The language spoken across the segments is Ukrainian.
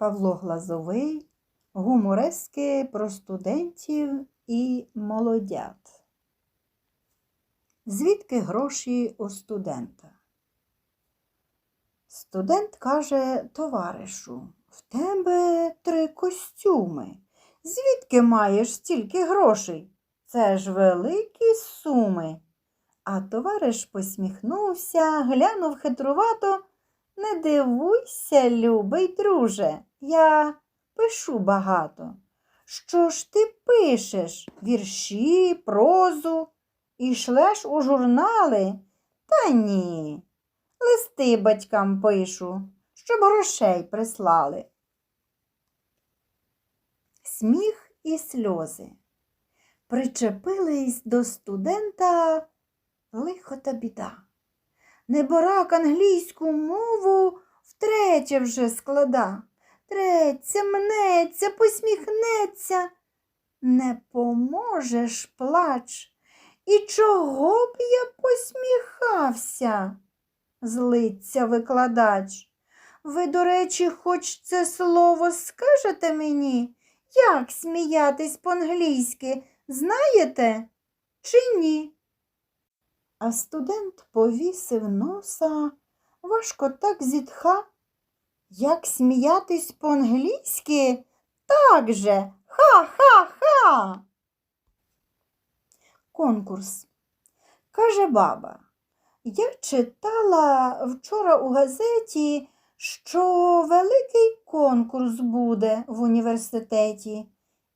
Павло Глазовий, гуморески про студентів і молодят. Звідки гроші у студента? Студент каже товаришу, в тебе три костюми. Звідки маєш стільки грошей? Це ж великі суми. А товариш посміхнувся, глянув хитрувато. Не дивуйся, любий друже, я пишу багато. Що ж ти пишеш? Вірші, прозу і шлеш у журнали? Та ні. Листи батькам пишу, щоб грошей прислали. Сміх і сльози. Причепились до студента лихо та біда. Неборак англійську мову втретє вже склада. Треться, мнеться, посміхнеться. Не поможеш плач. І чого б я посміхався? злиться викладач. Ви, до речі, хоч це слово скажете мені, як сміятись по-англійськи, знаєте чи ні? А студент повісив носа, важко так зітха. Як сміятись по-англійськи? Так же. Ха-ха-ха. Конкурс. Каже баба. Я читала вчора у газеті, що великий конкурс буде в університеті.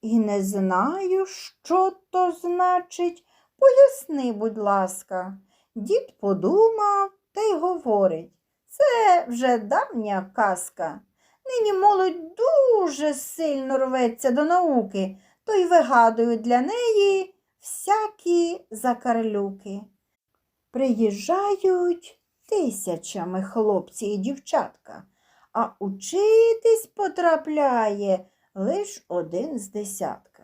І не знаю, що то значить. Поясни, будь ласка. Дід подумав та й говорить. Це вже давня казка. Нині молодь дуже сильно рветься до науки, то й вигадують для неї всякі закарлюки. Приїжджають тисячами хлопці і дівчатка, а учитись потрапляє лиш один з десятка.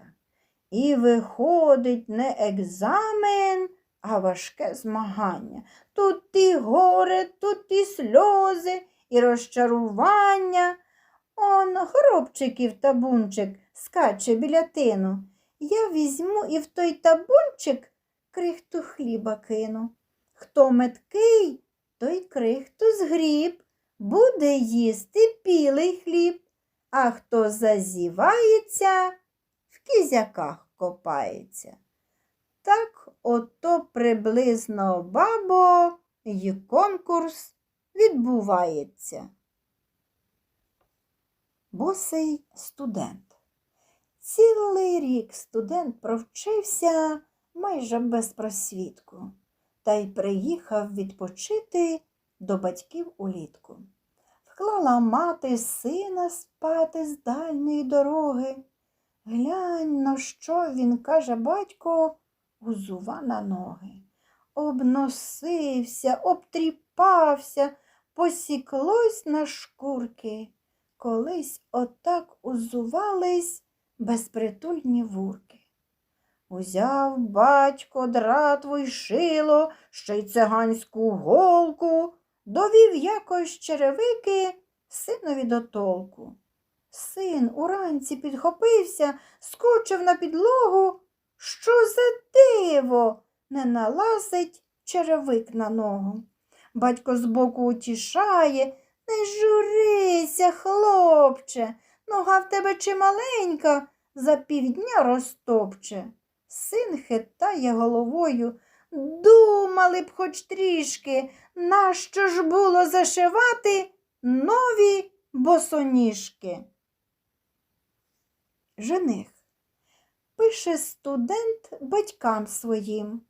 І виходить не екзамен, а важке змагання. Тут і горе, тут і сльози, і розчарування. Он хробчиків табунчик скаче біля тину. Я візьму і в той табунчик крихту хліба кину. Хто меткий, той крихту згріб, буде їсти білий хліб, а хто зазівається, в кізяках копається. Так ото приблизно бабо й конкурс відбувається. Босий студент. Цілий рік студент провчився майже без просвітку та й приїхав відпочити до батьків улітку. Вклала мати сина спати з дальньої дороги. Глянь, на що він, каже батько, узува на ноги. Обносився, обтріпався, посіклось на шкурки. Колись отак узувались безпритульні вурки. Узяв батько дратву й шило, ще й циганську голку, довів якось черевики синові до толку. Син уранці підхопився, скочив на підлогу. Що за диво? не налазить черевик на ногу. Батько збоку утішає, не журися, хлопче, нога в тебе чималенька, за півдня розтопче. Син хитає головою. Думали б хоч трішки, нащо ж було зашивати нові босоніжки. Жених. Пише студент батькам своїм.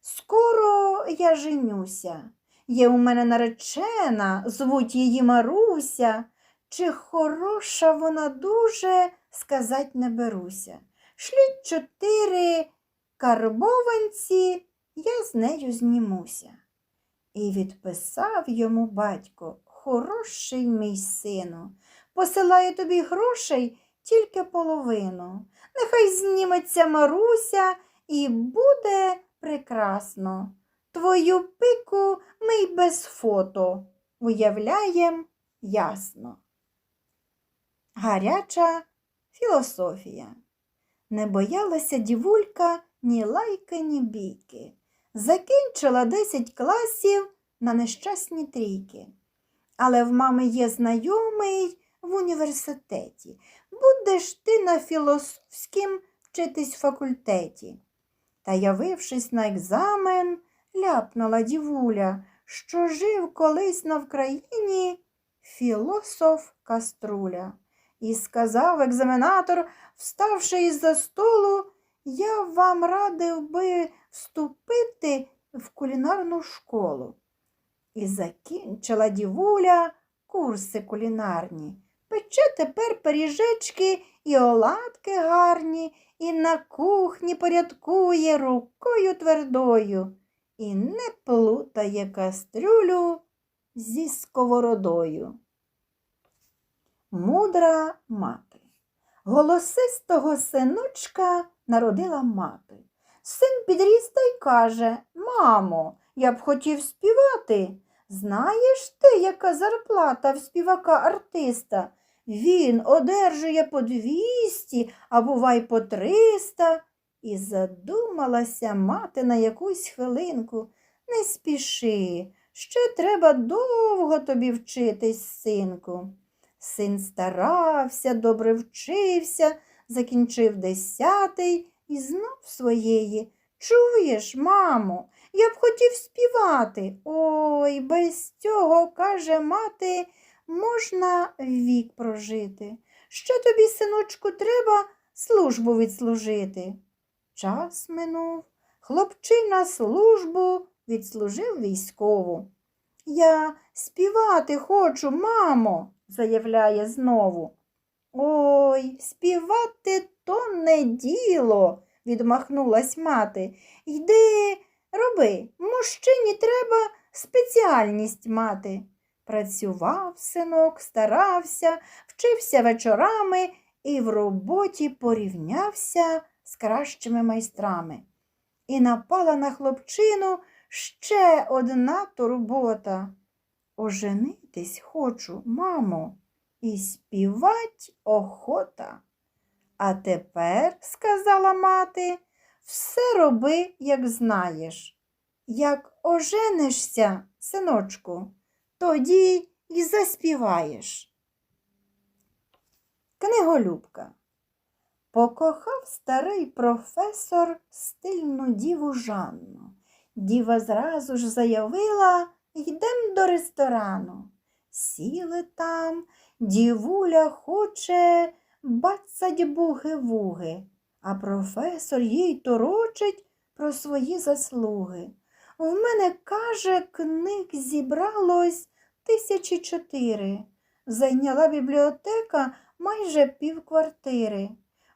Скоро я женюся. Є у мене наречена, звуть її Маруся. Чи хороша вона дуже, сказать не беруся. Шлють чотири карбованці, я з нею знімуся. І відписав йому батько, хороший мій сину, посилаю тобі грошей тільки половину. Нехай зніметься Маруся і буде прекрасно. Твою пику ми й без фото уявляєм ясно. Гаряча філософія. Не боялася дівулька ні лайки, ні бійки. Закінчила 10 класів на нещасні трійки. Але в мами є знайомий в університеті. Будеш ти на філософськім вчитись факультеті. Та, явившись на екзамен, ляпнула дівуля, що жив колись на Вкраїні філософ Каструля. І сказав екзаменатор, вставши із-за столу, я вам радив би вступити в кулінарну школу. І закінчила дівуля курси кулінарні. Пече тепер пиріжечки і оладки гарні, і на кухні порядкує рукою твердою, і не плутає кастрюлю зі сковородою. Мудра мати. Голосистого синочка народила мати. Син підріс та й каже Мамо, я б хотів співати. Знаєш ти, яка зарплата в співака артиста? Він одержує по двісті, а бувай по триста. І задумалася мати на якусь хвилинку. Не спіши, ще треба довго тобі вчитись, синку. Син старався, добре вчився, закінчив десятий і знов своєї. Чуєш, мамо, я б хотів співати. Ой, без цього, каже мати, можна вік прожити. Ще тобі, синочку, треба службу відслужити. Час минув, хлопчина службу відслужив військову. Я співати хочу, мамо, заявляє знову. Ой, співати то не діло, відмахнулась мати. Йди, роби, мужчині треба спеціальність мати. Працював синок, старався, вчився вечорами і в роботі порівнявся з кращими майстрами. І напала на хлопчину ще одна турбота. Оженитись хочу, мамо, і співать охота. А тепер, сказала мати, все роби, як знаєш. Як оженишся, синочку, тоді й заспіваєш. Книголюбка. Покохав старий професор стильну діву Жанну. Діва зразу ж заявила йдем до ресторану. Сіли там, дівуля хоче бацать буги-вуги, а професор їй торочить про свої заслуги. В мене, каже, книг зібралось тисячі чотири. Зайняла бібліотека майже півквартири.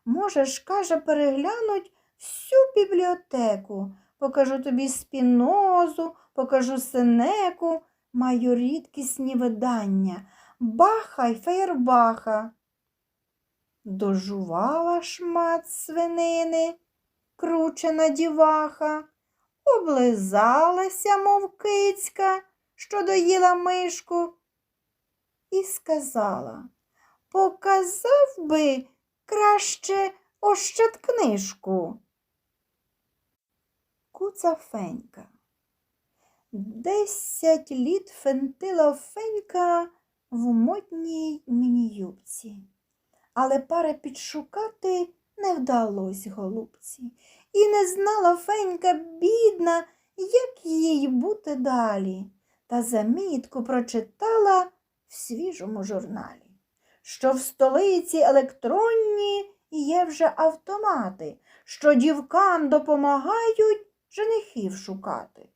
Можеш, каже, переглянуть всю бібліотеку. Покажу тобі спінозу, покажу сенеку, маю рідкісні видання, баха й феєрбаха. Дожувала шмат свинини, кручена діваха, облизалася, мов кицька, що доїла мишку, і сказала Показав би краще ощад книжку. Куца Фенька. Десять літ фентила Фенька в модній міні-юбці. Але пари підшукати не вдалось голубці. І не знала Фенька, бідна, як їй бути далі. Та замітку прочитала в свіжому журналі, що в столиці електронні є вже автомати, що дівкам допомагають женихів шукати.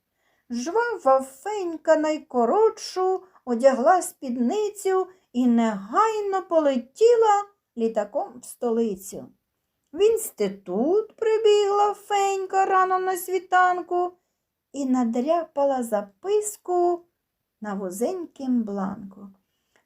Жвава фенька найкоротшу одягла спідницю і негайно полетіла літаком в столицю. В інститут прибігла фенька рано на світанку і надряпала записку на вузенькім бланку.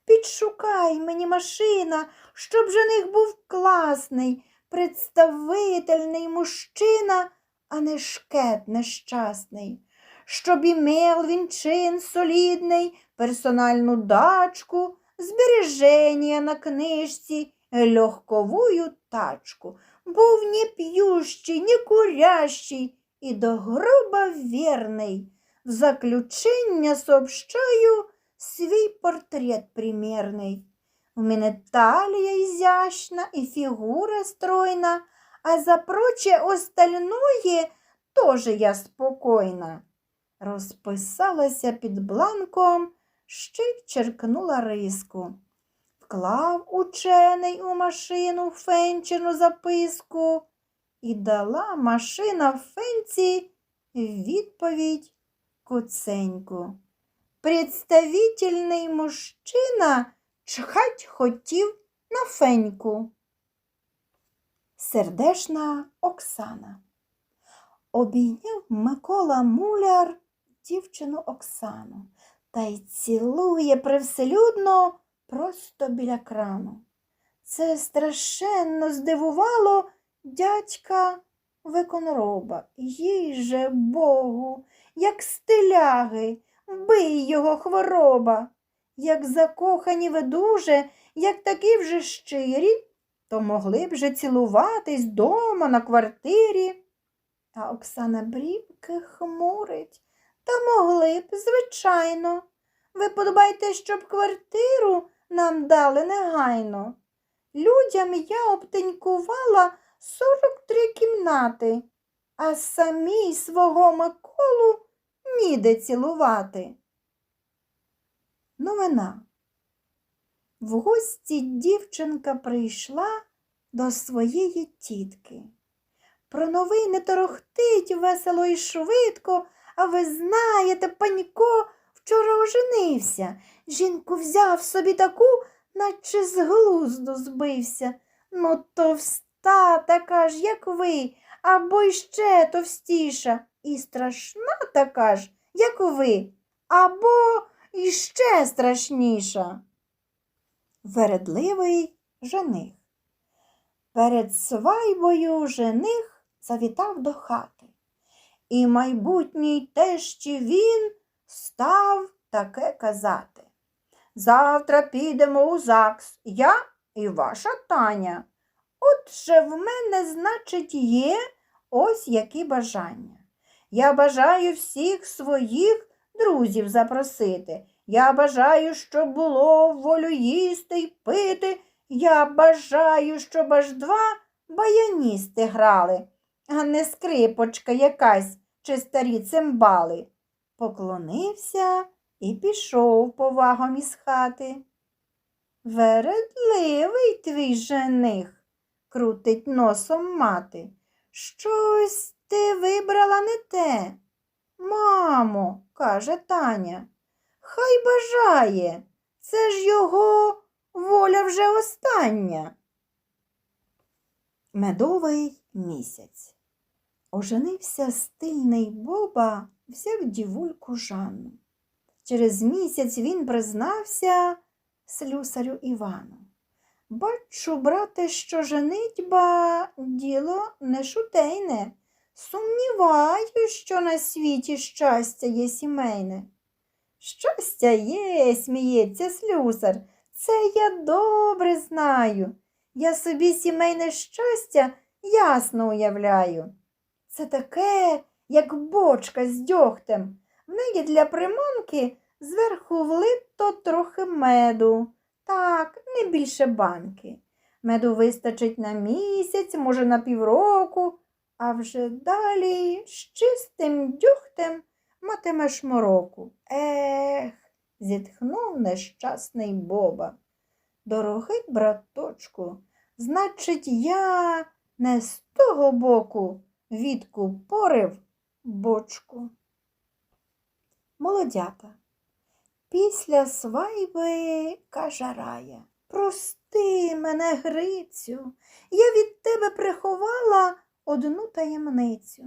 Підшукай мені машина, щоб жених був класний, представительний мужчина, а не шкет нещасний, щоб імел він чин солідний, персональну дачку збереження на книжці, легковую тачку. Був не п'ющий, не курящий і до гроба вірний. В заключення сообщаю свій портрет примірний. У мене талія ізящна і фігура стройна, а за проче остальное тоже я спокійна. Розписалася під бланком, ще й черкнула риску. Вклав учений у машину фенчену записку і дала машина фенці відповідь куценьку. Представительний мужчина чхать хотів на феньку. Сердешна Оксана. Обійняв Микола Муляр дівчину Оксану та й цілує привселюдно просто біля крану. Це страшенно здивувало дядька виконроба. Їй же Богу, як стиляги, бий його хвороба. Як закохані ви дуже, як такі вже щирі, то могли б же цілуватись дома на квартирі. А Оксана брівки хмурить. Та могли б, звичайно. Ви подбайте, щоб квартиру нам дали негайно. Людям я обтенькувала 43 кімнати, а самій свого Миколу ніде цілувати. Новина. В гості дівчинка прийшла до своєї тітки. Про новини торохтить весело і швидко, а ви знаєте, панько вчора оженився. Жінку взяв собі таку, наче з глузду збився. Ну, товста така ж, як ви, або іще товстіша, і страшна така ж, як ви, або іще страшніша. Вередливий жених. Перед свайбою жених завітав до хати, і майбутній тещі він став таке казати. Завтра підемо у ЗАГС, я і ваша Таня. Отже, в мене, значить, є ось які бажання. Я бажаю всіх своїх друзів запросити. Я бажаю, щоб було волю їсти й пити. Я бажаю, щоб аж два баяністи грали, а не скрипочка якась чи старі цимбали. Поклонився і пішов повагом із хати. Вередливий твій жених, крутить носом мати. Щось ти вибрала не те. Мамо, каже Таня, хай бажає, це ж його воля вже остання. Медовий місяць. Оженився стильний Боба, взяв дівульку Жанну. Через місяць він признався слюсарю Івану. Бачу, брате, що женитьба діло не шутейне. Сумніваю, що на світі щастя є сімейне. Щастя є, сміється слюсар, це я добре знаю. Я собі сімейне щастя ясно уявляю. Це таке, як бочка з дьогтем. В неї для приманки зверху влито трохи меду. Так, не більше банки. Меду вистачить на місяць, може, на півроку, а вже далі з чистим дьогтем матимеш мороку. Ех, зітхнув нещасний Боба. Дорогий браточку, значить, я не з того боку відкупорив бочку. Молодята. Після свайби каже Рая. Прости мене, Грицю, я від тебе приховала одну таємницю.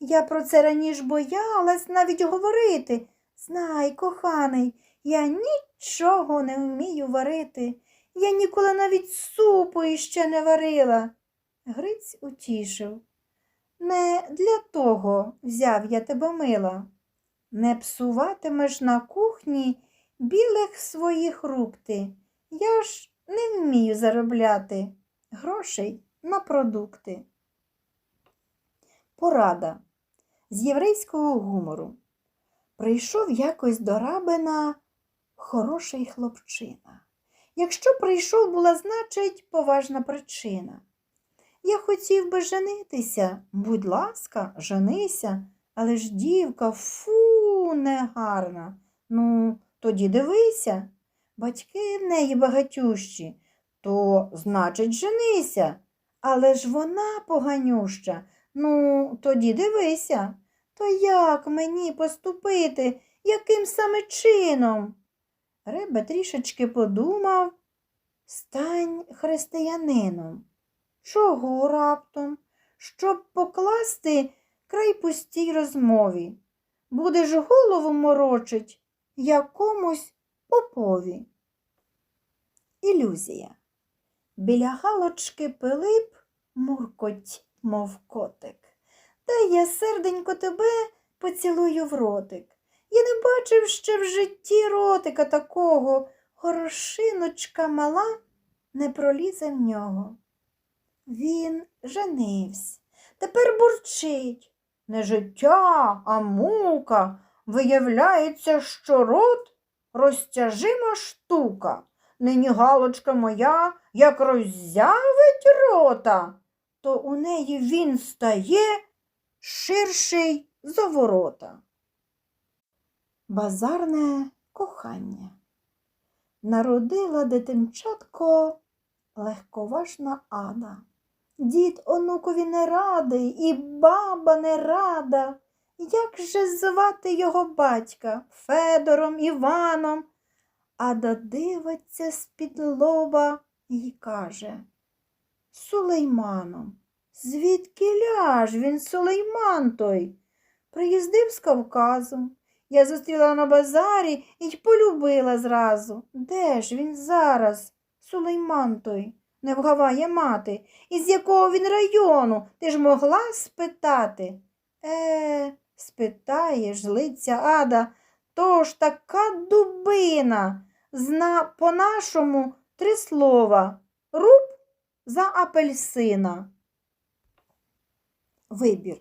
Я про це раніше боялась навіть говорити. Знай, коханий, я нічого не вмію варити. Я ніколи навіть супу іще не варила. Гриць утішив. Не для того взяв я тебе мила. Не псуватимеш на кухні білих своїх рук ти. Я ж не вмію заробляти грошей на продукти. Порада з єврейського гумору. Прийшов якось до рабина хороший хлопчина. Якщо прийшов, була, значить, поважна причина. Я хотів би женитися, будь ласка, женися, але ж дівка, фу, негарна. Ну, тоді дивися. Батьки в неї багатющі, то, значить, женися. Але ж вона поганюща. Ну, тоді дивися. То як мені поступити, яким саме чином? Ребе трішечки подумав, стань християнином. Чого раптом? Щоб покласти край пустій розмові. Будеш голову морочить якомусь попові. Ілюзія. Біля галочки Пилип муркоть, мов котик. Дай я серденько тебе поцілую в ротик. Я не бачив ще в житті ротика такого, горошиночка мала не пролізе в нього. Він женився, тепер бурчить. Не життя, а мука. Виявляється, що рот розтяжима штука. Нині галочка моя, як роззявить рота, то у неї він стає ширший за ворота. Базарне кохання. Народила дитинчатко легковажна ада. Дід онукові не радий, і баба не рада. Як же звати його батька Федором, Іваном? Ада дивиться з-під лоба і каже Сулейманом. Звідки ляж він Сулейман той? Приїздив з Кавказу. Я зустріла на базарі і полюбила зразу. Де ж він зараз, Сулейман той? Не вгаває мати. Із якого він району? Ти ж могла спитати? Е, спитаєш, злиться Ада, то ж така дубина. Зна по-нашому три слова. Руб за апельсина. Вибір.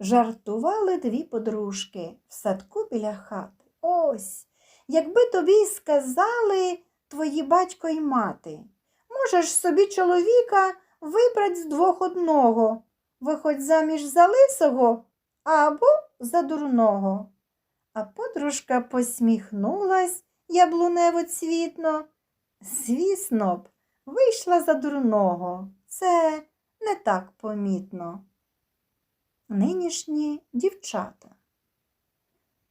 Жартували дві подружки в садку біля хати. Ось, якби тобі сказали твої батько й мати. Можеш собі чоловіка вибрати з двох одного, виходь заміж за лисого або за дурного. А подружка посміхнулась яблунево цвітно. Звісно б, вийшла за дурного. Це не так помітно. Нинішні дівчата.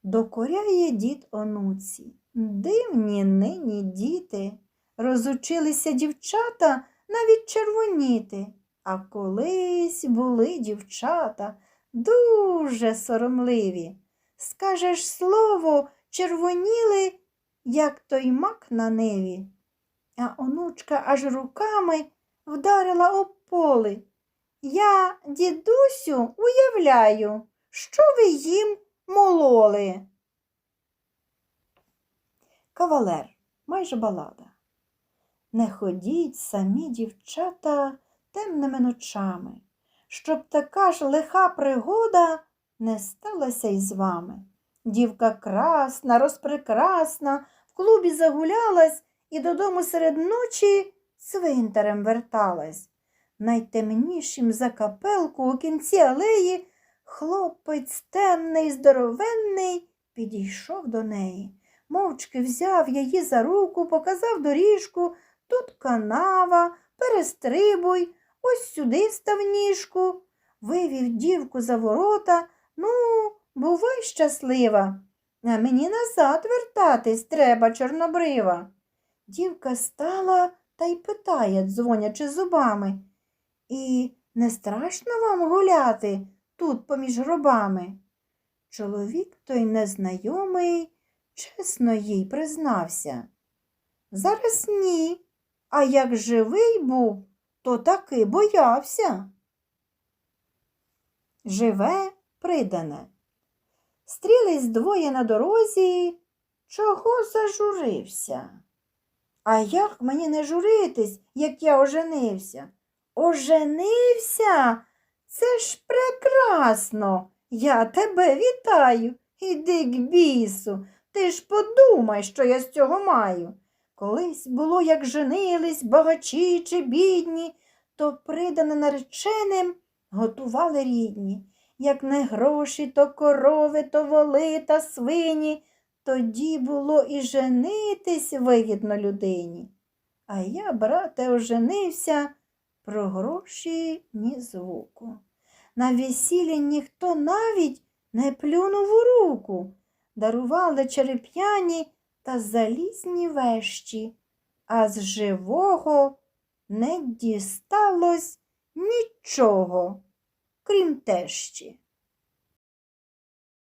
Докоряє дід онуці. Дивні нині діти. Розучилися дівчата навіть червоніти. А колись були дівчата дуже соромливі. Скажеш слово, червоніли, як той мак на ниві. А онучка аж руками вдарила об поли. Я, дідусю, уявляю, що ви їм мололи. Кавалер, майже балада. Не ходіть самі дівчата темними ночами, щоб така ж лиха пригода не сталася й з вами. Дівка красна, розпрекрасна, в клубі загулялась і додому серед ночі цвинтарем верталась. Найтемнішим за капелку у кінці алеї хлопець темний, здоровенний підійшов до неї. Мовчки взяв її за руку, показав доріжку, тут канава, перестрибуй, ось сюди став ніжку. Вивів дівку за ворота, ну, бувай щаслива. А мені назад вертатись треба, чорнобрива. Дівка стала та й питає, дзвонячи зубами. І не страшно вам гуляти тут поміж гробами? Чоловік той незнайомий чесно їй признався. Зараз ні, а як живий був, то таки боявся. Живе придане. Стрілись двоє на дорозі, чого зажурився? А як мені не журитись, як я оженився? Оженився? Це ж прекрасно. Я тебе вітаю. Іди к бісу. Ти ж подумай, що я з цього маю. Колись було, як женились, багачі чи бідні, то придане нареченим готували рідні. Як не гроші, то корови, то воли та свині. Тоді було і женитись вигідно людині. А я, брате, оженився про гроші ні звуку. На весіллі ніхто навіть не плюнув у руку. Дарували череп'яні та залізні вещі, а з живого не дісталось нічого, крім тещі.